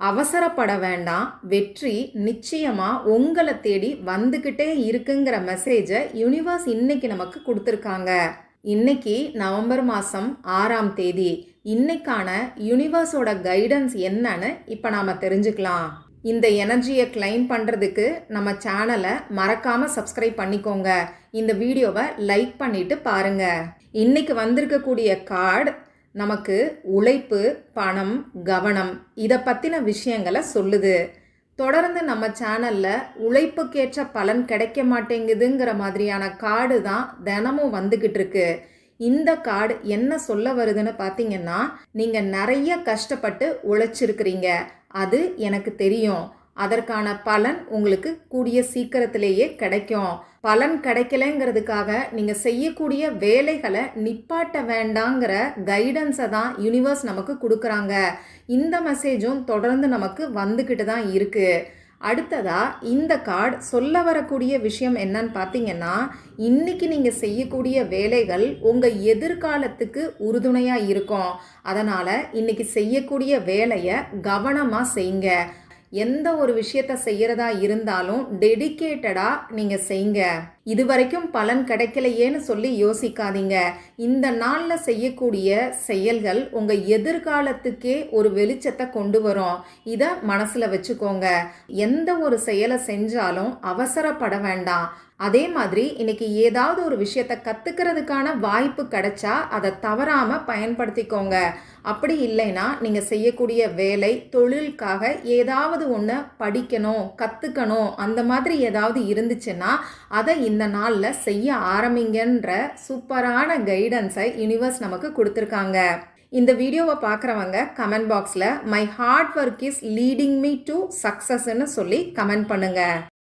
அவசரப்பட வேண்டாம். வெற்றி நிச்சயமா உங்களை தேடி வந்துக்கிட்டே இருக்குங்கிற மெசேஜை யூனிவர்ஸ் இன்னைக்கு நமக்கு கொடுத்துருக்காங்க. இன்னைக்கு நவம்பர் மாதம் ஆறாம் தேதி. இன்னைக்கான யூனிவர்ஸோட கைடன்ஸ் என்னன்னு இப்போ நாம் தெரிஞ்சுக்கலாம். இந்த எனர்ஜியை கிளைம் பண்ணுறதுக்கு நம்ம சேனலை மறக்காமல் சப்ஸ்கிரைப் பண்ணிக்கோங்க. இந்த வீடியோவை லைக் பண்ணிட்டு பாருங்கள் இன்னைக்கு வந்திருக்கக்கூடிய கார்டு நமக்கு உழைப்பு பணம் கவனம் இதை பற்றின விஷயங்களை சொல்லுது. தொடர்ந்து நம்ம சேனலில் உழைப்புக்கேற்ற பலன் கிடைக்க மாட்டேங்குதுங்கிற மாதிரியான கார்டு தான் தினமும் வந்துக்கிட்டு இருக்கு. இந்த கார்டு என்ன சொல்ல வருதுன்னு பார்த்தீங்கன்னா நீங்கள் நிறைய கஷ்டப்பட்டு உழைச்சிருக்கிறீங்க. அது எனக்கு தெரியும். அதற்கான பலன் உங்களுக்கு கூடிய சீக்கிரத்திலேயே கிடைக்கும். பலன் கிடைக்கலங்கிறதுக்காக நீங்கள் செய்யக்கூடிய வேலைகளை நிப்பாட்ட வேண்டாங்கிற கைடன்ஸை தான் யூனிவர்ஸ் நமக்கு கொடுக்குறாங்க. இந்த மெசேஜும் தொடர்ந்து நமக்கு வந்துக்கிட்டு தான் இருக்குது அடுத்ததா இந்த கார்டு சொல்ல வரக்கூடிய விஷயம் என்னன்னு பார்த்தீங்கன்னா இன்னைக்கு நீங்கள் செய்யக்கூடிய வேலைகள் உங்கள் எதிர்காலத்துக்கு உறுதுணையாக இருக்கும். அதனால் இன்னைக்கு செய்யக்கூடிய வேலையை கவனமாக செய்யுங்க. எந்த ஒரு விஷயத்த செய்கிறதா இருந்தாலும் டெடிக்கேட்டடாக நீங்கள் செய்ங்க. இது வரைக்கும் பலன் கிடைக்கலையேன்னு சொல்லி யோசிக்காதீங்க. இந்த நாளில் செய்யக்கூடிய செயல்கள் உங்கள் எதிர்காலத்துக்கே ஒரு வெளிச்சத்தை கொண்டு வரும். இதை மனசில் வச்சுக்கோங்க. எந்த ஒரு செயலை செஞ்சாலும் அவசரப்பட வேண்டாம். அதே மாதிரி இன்னைக்கு ஏதாவது ஒரு விஷயத்த கற்றுக்கிறதுக்கான வாய்ப்பு கிடைச்சா அதை தவறாமல் பயன்படுத்திக்கோங்க. அப்படி இல்லைன்னா நீங்கள் செய்யக்கூடிய வேலை தொழிலுக்காக ஏதாவது ஒன்று படிக்கணும் கற்றுக்கணும் அந்த மாதிரி ஏதாவது இருந்துச்சுன்னா அதை இந்த நாளில் செய்ய ஆரம்பிங்கன்ற சூப்பரான கைடன்ஸை யூனிவர்ஸ் நமக்கு கொடுத்துருக்காங்க. இந்த வீடியோவை பார்க்குறவங்க கமெண்ட் பாக்ஸில் my heart work is leading me to சக்ஸஸ்ன்னு சொல்லி கமெண்ட் பண்ணுங்கள்